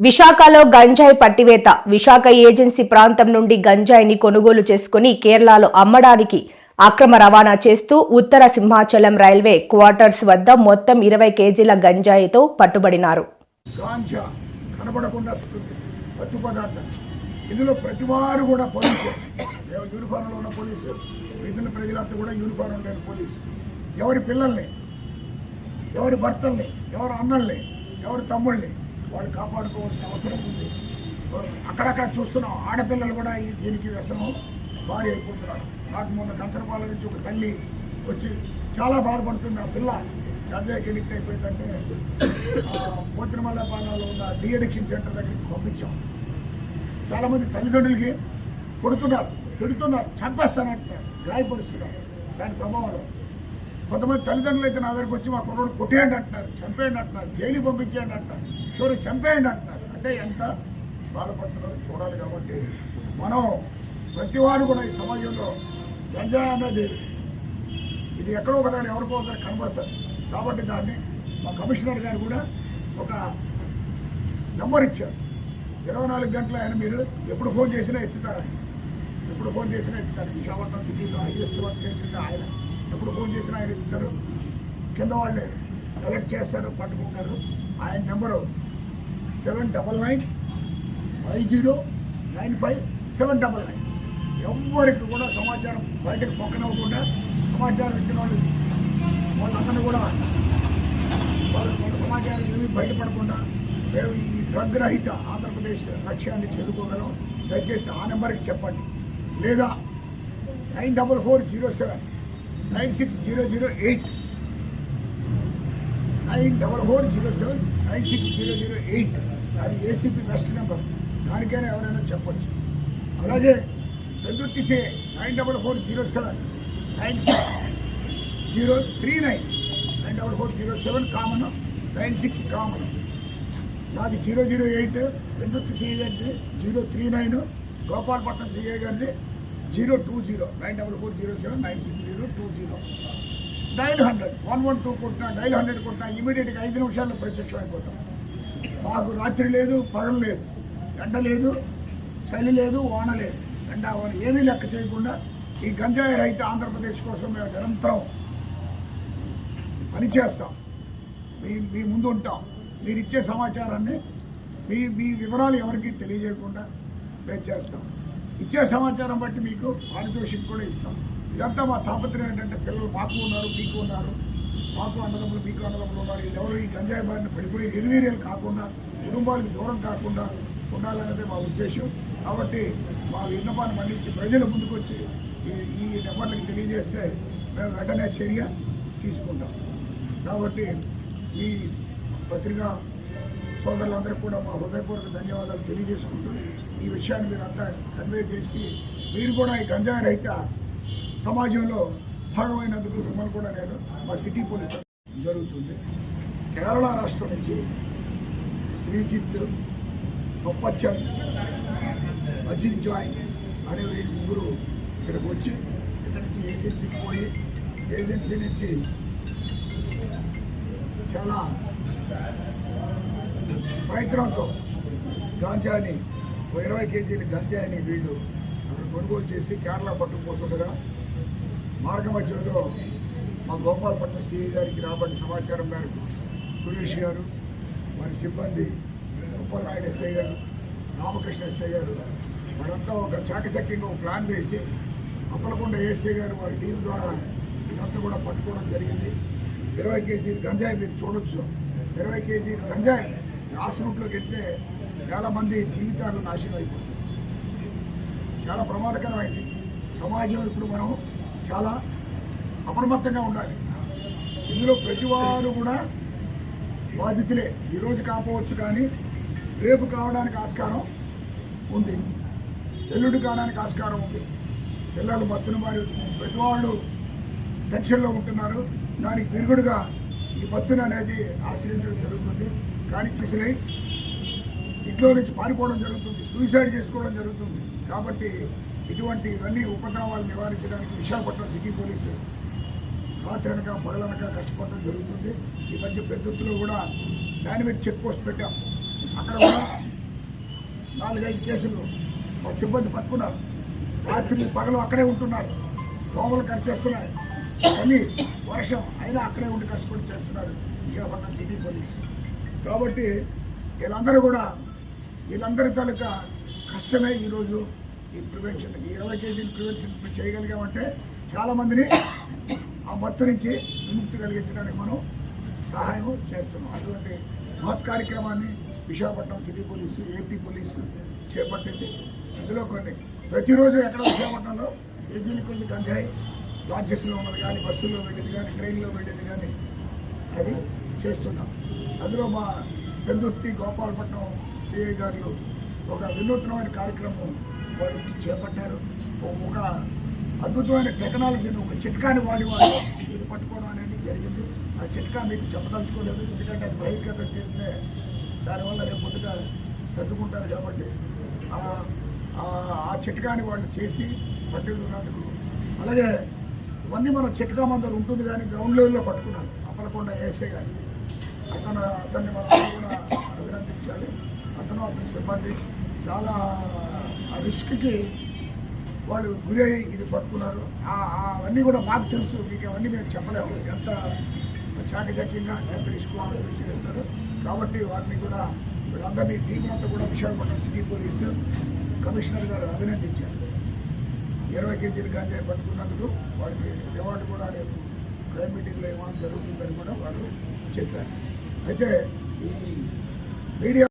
విశాఖలో గంజాయి పట్టివేత. విశాఖ ఏజెన్సీ ప్రాంతం నుండి గంజాయిని కొనుగోలు చేసుకుని కేరళలో అమ్మడానికి అక్రమ రవాణా చేస్తూ ఉత్తర సింహాచలం రైల్వే క్వార్టర్స్ వద్ద మొత్తం ఇరవై కేజీల గంజాయితో పట్టుబడినారు. ఇందులో ప్రతి వారు కూడా పోలీసు. ఏ- ఉన్న పోలీసు? మిగిలిన ప్రజలంతా కూడా యూనిఫారం లేని పోలీసు. ఎవరి పిల్లల్ని? ఎవరి భర్తల్ని? ఎవరి అన్నల్ని? ఎవరి తమ్ముళ్ళని? వాళ్ళు కాపాడుకోవాల్సిన అవసరం ఉంది. అక్కడక్కడ చూస్తున్నాం ఆడపిల్లలు కూడా ఈ దీనికి వ్యసనం భారీ అయిపోతున్నారు. నాకు మొన్న కంచరపాల నుంచి ఒక తల్లి వచ్చి చాలా బాధపడుతుంది. ఆ పిల్ల గంజాయికి ఎడిక్ట్ అయిపోయిందంటే పోతినమల్ల పాలనలో ఉన్న డిఅడిక్షన్ సెంటర్ దగ్గరికి పంపించాం. చాలామంది తల్లిదండ్రులకి కొడుతున్నారు పెడుతున్నారు చంపేస్తానంటున్నారు గాయపరుస్తున్నారు. దాని ప్రభావంలో కొంతమంది తల్లిదండ్రులు అయితే నా దగ్గరికి వచ్చి మా కుర్రోడు కొట్టేయండి అంటున్నారు చంపేయండి అంటున్నారు జైలు పంపించేయండి అంటున్నారు. చివరికి చంపేయండి అంటున్నారు. అంటే ఎంత బాధపడుతున్నారో చూడాలి కాబట్టి మనం ప్రతివాడు కూడా ఈ సమాజంలో గంజా అనేది ఇది ఎక్కడో ఒకదాని ఎవరికో ఒకరు కనబడుతుంది కాబట్టి దాన్ని మా కమిషనర్ గారు కూడా ఒక నెంబర్ ఇచ్చారు. ఇరవై నాలుగు గంటలు ఆయన మీరు ఎప్పుడు ఫోన్ చేసినా ఎత్తుతారు ఎప్పుడు ఫోన్ చేసినా ఎత్తుతారు. విశాఖపట్నం సిటీలో హైయెస్ట్ వర్క్ చేసింది ఆయన. ఎప్పుడు ఫోన్ చేసినా ఆయన ఎత్తుతారు కింద వాళ్ళే అలర్ట్ చేస్తారు పట్టుకుంటారు. ఆయన number seven double nine five zero nine five seven double nine. ఎవరికి కూడా సమాచారం బయటకు పొక్కనవ్వకుండా సమాచారం ఇచ్చిన వాళ్ళు వాళ్ళందరినీ కూడా వాళ్ళ వాళ్ళ సమాచారం ఏమీ బయటపడకుండా మేము ఈ డ్రగ్ రహిత ఆంధ్రప్రదేశ్ లక్ష్యాన్ని చేరుకోగలం. దయచేసి ఆ నెంబర్కి చెప్పండి. లేదా nine double four zero seven nine six zero zero eight. Nine double four zero seven. Nine six zero zero eight. అది ఏసీపీ వెస్ట్ నెంబర్ దానికైనా ఎవరైనా చెప్పచ్చు. అలాగే పెద్దుర్తిసే nine double four zero seven. Nine six zero three nine. Nine double four zero seven common. Nine six common. నాది zero zero eight. విద్యుత్ CI గారిది zero three nine. Gopalapatnam CI గారిది zero two zero nine double four zero seven nine six zero two zero. Dial hundred one one two కొట్టినా dial hundred కొట్టినా ఇమీడియట్గా ఐదు నిమిషాల్లో ప్రత్యక్షం అయిపోతాం. మాకు రాత్రి లేదు పగలు లేదు ఎండ లేదు చలి లేదు వాన లేదు. ఎండ వాన ఏమీ లెక్క చేయకుండా ఈ గంజాయి రైతు ఆంధ్రప్రదేశ్ కోసం మేము నిరంతరం పనిచేస్తాం. మీ మీ ముందు ఉంటాం మీరు ఇచ్చే సమాచారాన్ని మీ మీ వివరాలు ఎవరికి తెలియజేయకుండా మేము చేస్తాం. ఇచ్చే సమాచారం బట్టి మీకు పారితోషికం కూడా ఇస్తాం. ఇదంతా మా తాపత్రయం ఏంటంటే పిల్లలు మాకు ఉన్నారు మీకు ఉన్నారు. మాకు అన్నదమ్ములు మీకు అన్నదమ్ములు ఉన్నారు. ఎవరు ఈ గంజాయి బారిన పడిపోయి నిర్వీర్యాలు కాకుండా కుటుంబాలకు దూరం కాకుండా ఉండాలన్నదే మా ఉద్దేశం. కాబట్టి మా విన్నపాన్ని మన్నించి ప్రజలు ముందుకొచ్చి ఈ ఈ నెంబర్లకు తెలియజేస్తే మేము వెంటనే చర్య తీసుకుంటాం. కాబట్టి ఈ పత్రికా సోదరులందరూ కూడా మా హృదయపూర్వక ధన్యవాదాలు తెలియజేసుకుంటూ ఈ విషయాన్ని మీరు అంతా కన్వే చేసి మీరు కూడా ఈ గంజాయి రహిత సమాజంలో భాగమైనందుకు మిమ్మల్ని కూడా నేను మా సిటీ పోలీస్ జరుగుతుంది. కేరళ రాష్ట్రం నుంచి శ్రీజిత్ గొప్పచ్చన్ అజిత్ జాయ్ అనే వీళ్ళు ముగ్గురు ఇక్కడికి వచ్చి ఇక్కడ నుంచి ఏజెన్సీకి పోయి ఏజెన్సీ నుంచి చాలా ప్రయత్నంతో గాంజాని ఇరవై కేజీల గాంజాని వీళ్ళు అక్కడ కొనుగోలు చేసి కేరళ పట్టుకుపోతుండగా మార్గ మధ్యలో మా గోపాలపట్నం సిఐ గారికి రాబడిన సమాచారం మేరకు సురేష్ గారు వారి సిబ్బంది ఉప్పలనాయుడు ఎస్ఐ గారు రామకృష్ణ ఎస్ఐ గారు వాళ్ళంతా ఒక చాకచక్యంగా ఒక ప్లాన్ వేసి అప్పలకొండ ఏసీ గారు వారి టీం ద్వారా ఇదంతా కూడా పట్టుకోవడం జరిగింది. ఇరవై కేజీలు గంజాయి మీరు చూడొచ్చు. ఇరవై కేజీలు గంజాయి గ్రాస్ రూట్లోకి వెళ్తే చాలామంది జీవితాలు నాశనం అయిపోతాయి. చాలా ప్రమాదకరమైంది. సమాజం ఇప్పుడు మనం చాలా అప్రమత్తంగా ఉండాలి. ఇందులో ప్రతి వారు కూడా బాధితులే. ఈరోజు కాపవచ్చు కానీ రేపు కావడానికి ఆస్కారం ఉంది. ఎల్లుండి కావడానికి ఆస్కారం ఉంది. పిల్లలు మత్తున వారి ప్రతి వాళ్ళు టెన్షన్లో ఉంటున్నారు. దానికి విరుగుడుగా ఈ మత్తున అనేది ఆశ్రయించడం జరుగుతుంది. కానీ చిసలై ఇంట్లో నుంచి పారిపోవడం జరుగుతుంది సూసైడ్ చేసుకోవడం జరుగుతుంది. కాబట్టి ఇటువంటి ఇవన్నీ ఉపద్రవాలు నివారించడానికి విశాఖపట్నం సిటీ పోలీసు రాత్రనక పగలనక కష్టపడడం జరుగుతుంది. ఈ మధ్య పెద్దొత్తులో కూడా డైనమిక్ చెక్ పోస్ట్ పెట్టాం. అక్కడ కూడా నాలుగైదు కేసులు మా సిబ్బంది పట్టుకున్నారు. రాత్రి పగలు అక్కడే ఉంటున్నారు. దోమలు ఖర్చేస్తున్నాయి చలి వర్షం అయినా అక్కడే ఉండి కష్టపడి చేస్తున్నారు విశాఖపట్నం సిటీ పోలీసు. కాబట్టి వీళ్ళందరూ కూడా వీళ్ళందరి తాలూకా కష్టమే ఈరోజు ఈ ప్రివెన్షన్. ఈ ఇరవై కేజీలు ప్రివెన్షన్ చేయగలిగామంటే చాలామందిని ఆ మత్తు నుంచి విముక్తి కలిగించడానికి మనం సహాయం చేస్తున్నాం. అటువంటి మహత్ కార్యక్రమాన్ని Visakhapatnam city police AP police చేపట్టింది. ఇందులో కొన్ని ప్రతిరోజు ఎక్కడ విశాఖపట్నంలో కేజీలు కొన్ని గంజాయి లాడ్జెస్లో ఉన్నది కానీ బస్సుల్లో పెట్టింది కానీ ట్రైన్లో పెట్టింది కానీ అది చేస్తున్నాం. అందులో మా పెందుర్తి గోపాలపట్నం సిఐ గారు ఒక వినూత్నమైన కార్యక్రమం వాళ్ళు చేపట్టారు. ఒక అద్భుతమైన టెక్నాలజీని ఒక చిట్కాని వాడి వాళ్ళు ఇది పట్టుకోవడం అనేది జరిగింది. ఆ చిట్కా మీకు చెప్పదలుచుకోలేదు. ఎందుకంటే అది బహిర్గతం చేస్తే దానివల్ల రేపు పొద్దుట సర్దుకుంటారు కాబట్టి ఆ- చిట్కాని వాళ్ళు చేసి పట్టుకున్నందుకు. అలాగే ఇవన్నీ మనం చిట్కా మందరు ఉంటుంది కానీ గ్రౌండ్ లెవెల్లో పట్టుకున్నాను అప్పలకొండ ఏసే గారు. అతను అతన్ని మనం కూడా అభినందించాలి. అతను అతని సిబ్బంది. చాలా రిస్క్కి వాళ్ళు గురి ఇది పట్టుకున్నారు. అవన్నీ కూడా మాకు తెలుసు. మీకు అవన్నీ మేము చెప్పలేము. ఎంత చాకచక్యంగా ఎంత రిస్క్ వాళ్ళు కృషి చేస్తారు కాబట్టి వారిని కూడా వీళ్ళందరినీ టీం అంతా కూడా విశాఖపట్నం సిటీ పోలీసు కమిషనర్ గారు అభినందించారు. ఇరవై కేజీలు గాంజాయి పట్టుకున్నందుకు వాళ్ళకి రివార్డు కూడా రేపు ప్రైమ్ మీటింగ్లో ఏమైనా జరుగుతుందని కూడా వాళ్ళు చెప్పారు. అయితే ఈ మీడియా